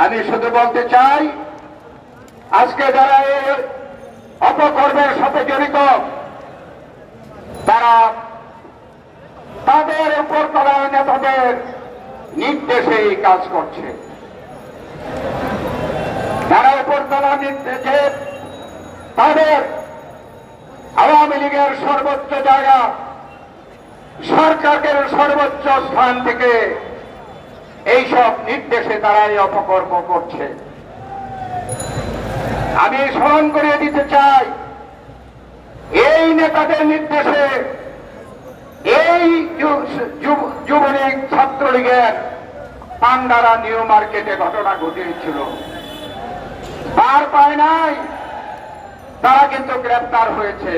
আমি শুধু বলতে চাই, আজকে যারা এই অপকর্মের সাথে জড়িত, তারা তাদের উপর করা নেতাদের নির্দেশে এই কাজ করছে। তারা উপর তলা নির্দেশে, তাদের আওয়ামী লীগের সর্বোচ্চ জায়গা, সরকারের সর্বোচ্চ স্থান থেকে এইসব নির্দেশে তারা এই অপকর্ম করছে। আমি স্মরণ করিয়ে দিতে চাই, এই নেতাদের নির্দেশে এই যুবলীগ ছাত্রলীগের পান্ডারা নিউ মার্কেটে ঘটনা ঘটিয়েছিল। পার পায় নাই, তারা কিন্তু গ্রেপ্তার হয়েছে।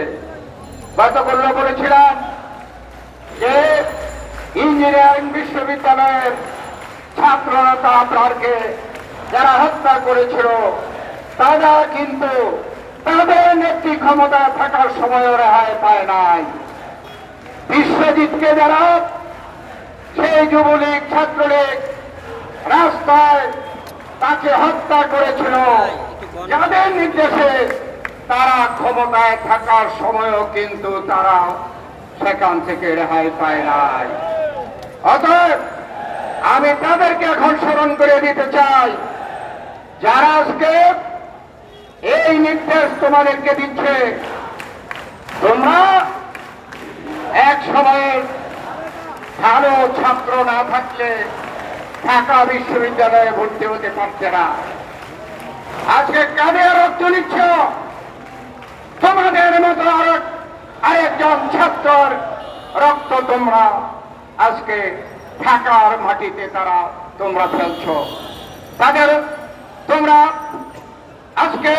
গতকাল বলেছিলাম যে ইঞ্জিনিয়ারিং বিশ্ববিদ্যালয়ের ছাত্ররা আপনারকে যারা হত্যা করেছিল, তারা কিন্তু তাদের নেত্রী ক্ষমতায় থাকার সময় রেহাই পায় নাই। বিশ্বজিৎকে যারা সেই যুবলীগ, ছাত্রলীগ রাস্তায় তাকে হত্যা করেছিল, যাদের নির্দেশে তারা ক্ষমতায় থাকার সময়ও কিন্তু তারা সেখান থেকে রেহাই পায় নাই। অতএব আমি তাদেরকে এখন স্মরণ করে দিতে চাই। যারা আজকে এই নির্দেশ তোমাদেরকে দিচ্ছে, তোমরা এক সময়ের ভালো ছাত্র না থাকলে ঢাকা বিশ্ববিদ্যালয়ে ভর্তি হতে পারছে না। আজকে কাদের রক্ত নিচ্ছ? তোমাদের মতো আরেক আরেকজন ছাত্রর রক্ত তোমরা আজকে ঢাকার মাটিতে তারা তোমরা ফেলছ। তাদের তোমরা আজকে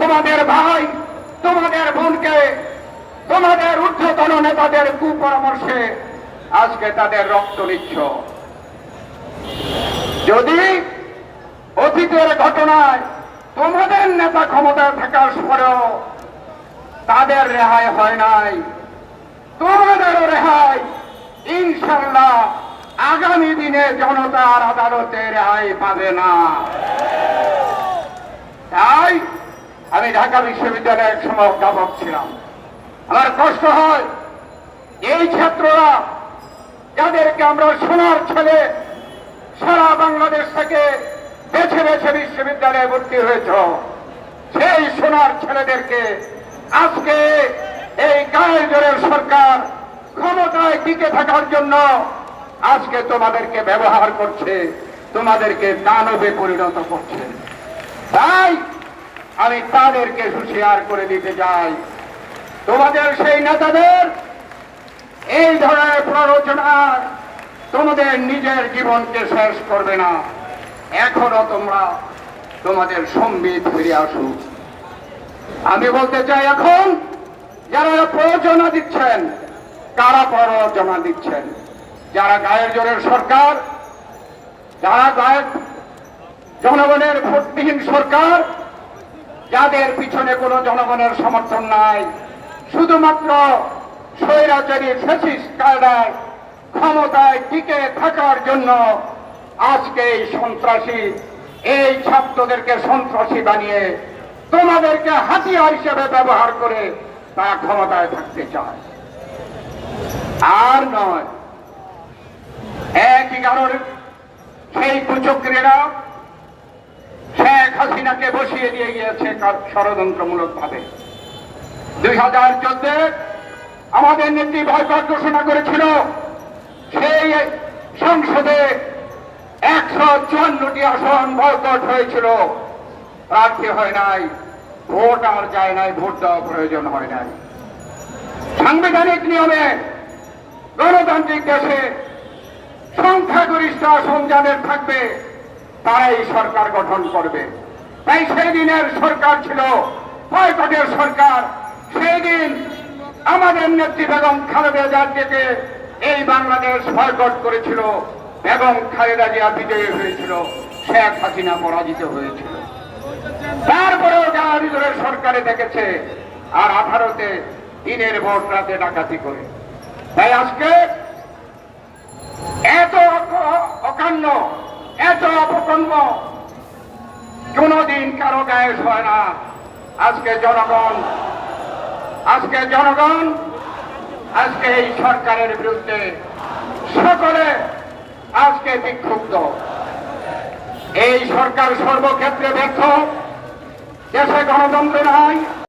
তোমাদের ভাই, তোমাদের বোনকে, তোমাদের ঊর্ধ্বতন নেতাদের কুপরামর্শে আজকে তাদের রক্ত নিচ্ছ। যদি অতীতের ঘটনায় তোমাদের নেতা ক্ষমতায় থাকার পরেও তাদের রেহাই হয় নাই, তোমাদেরও রেহাই ইনশাল্লাহ আগামী দিনে জনতার আদালতে রেহাই পাবে না। তাই আমি ঢাকা বিশ্ববিদ্যালয়ে এক সময় অধ্যাপক ছিলাম। আমার কষ্ট হয়, এই ছাত্ররা যাদেরকে আমরা সোনার ছেলে সারা বাংলাদেশ থেকে বেছে বেছে বিশ্ববিদ্যালয়ে ভর্তি হয়েছ, সেই সোনার ছেলেদেরকে আজকে এই গায়ের জোরের সরকার ক্ষমতায় টিকে থাকার জন্য আজকে তোমাদেরকে ব্যবহার করছে, তোমাদেরকে দানবে পরিণত করছে। তাই আমি তাদেরকে হুঁশিয়ার করে দিতে চাই। তোমাদের সেই নেতাদের এই ধরনের প্ররোচনা তোমাদের নিজের জীবনকে শেষ করবে না। এখনও তোমরা তোমাদের সম্বিত ফিরে আসুক আমি বলতে চাই এখন, যারা প্রয়োজনা দিচ্ছেন, কারা প্ররোচনা দিচ্ছেন? যারা গায়ের জোরের সরকার, যারা গায়ের জনগণের ভোটবিহীন সরকার, যাদের পিছনে কোনো জনগণের সমর্থন নাই। শুধুমাত্র স্বৈরাচারী ফেসিস্ট কায়দায় ক্ষমতায় টিকে থাকার জন্য আজকে এই সন্ত্রাসী, এই ছাত্রদেরকে সন্ত্রাসী বানিয়ে তোমাদেরকে হাতিয়ার হিসেবে ব্যবহার করে তা ক্ষমতায় থাকতে চায়। আর নয় একই কারণে, সেই কুচক্রীরা শেখ হাসিনাকে বসিয়ে দিয়ে গিয়েছে ষড়যন্ত্রমূলক ভাবে দুই হাজার চোদ্দে আমাদের নেত্রী বয়কট ঘোষণা করেছিল, সেই সংসদে একশো চুয়ান্নটি আসন বয়কট হয়েছিল। প্রার্থী হয় নাই, ভোট আর যায় নাই, ভোট দেওয়া প্রয়োজন হয় নাই। সাংবিধানিক নিয়মে গণতান্ত্রিক দেশে সংখ্যাগরিষ্ঠ আসন যাদের থাকবে, তারাই সরকার গঠন করবে। তাই সেই দিনের সরকার ছিল বয়কটের সরকার। সেই দিন আমাদের নেত্রী বেগম খালেদা জিয়াকে এই বাংলাদেশ বয়কট করেছিল। বেগম খালেদা জিয়া বিজয়ী হয়েছিল। শেখ হাসিনা পরাজিত হয়েছিল। তারপরেও যারা ভিতরের সরকারে দেখেছে, আর আঠারোতে দিনের ভোট রাতে ডাকাতি করে। তাই আজকে এত অক- অকান্য এত অপকর্ম কোনোদিন কারও গায়ে হয় না। আজকে জনগণ আজকে জনগণ, আজকে এই সরকারের বিরুদ্ধে সকলে আজকে বিক্ষুব্ধ। এই সরকার সর্বক্ষেত্রে ব্যর্থ, দেশে গণতন্ত্র নাই।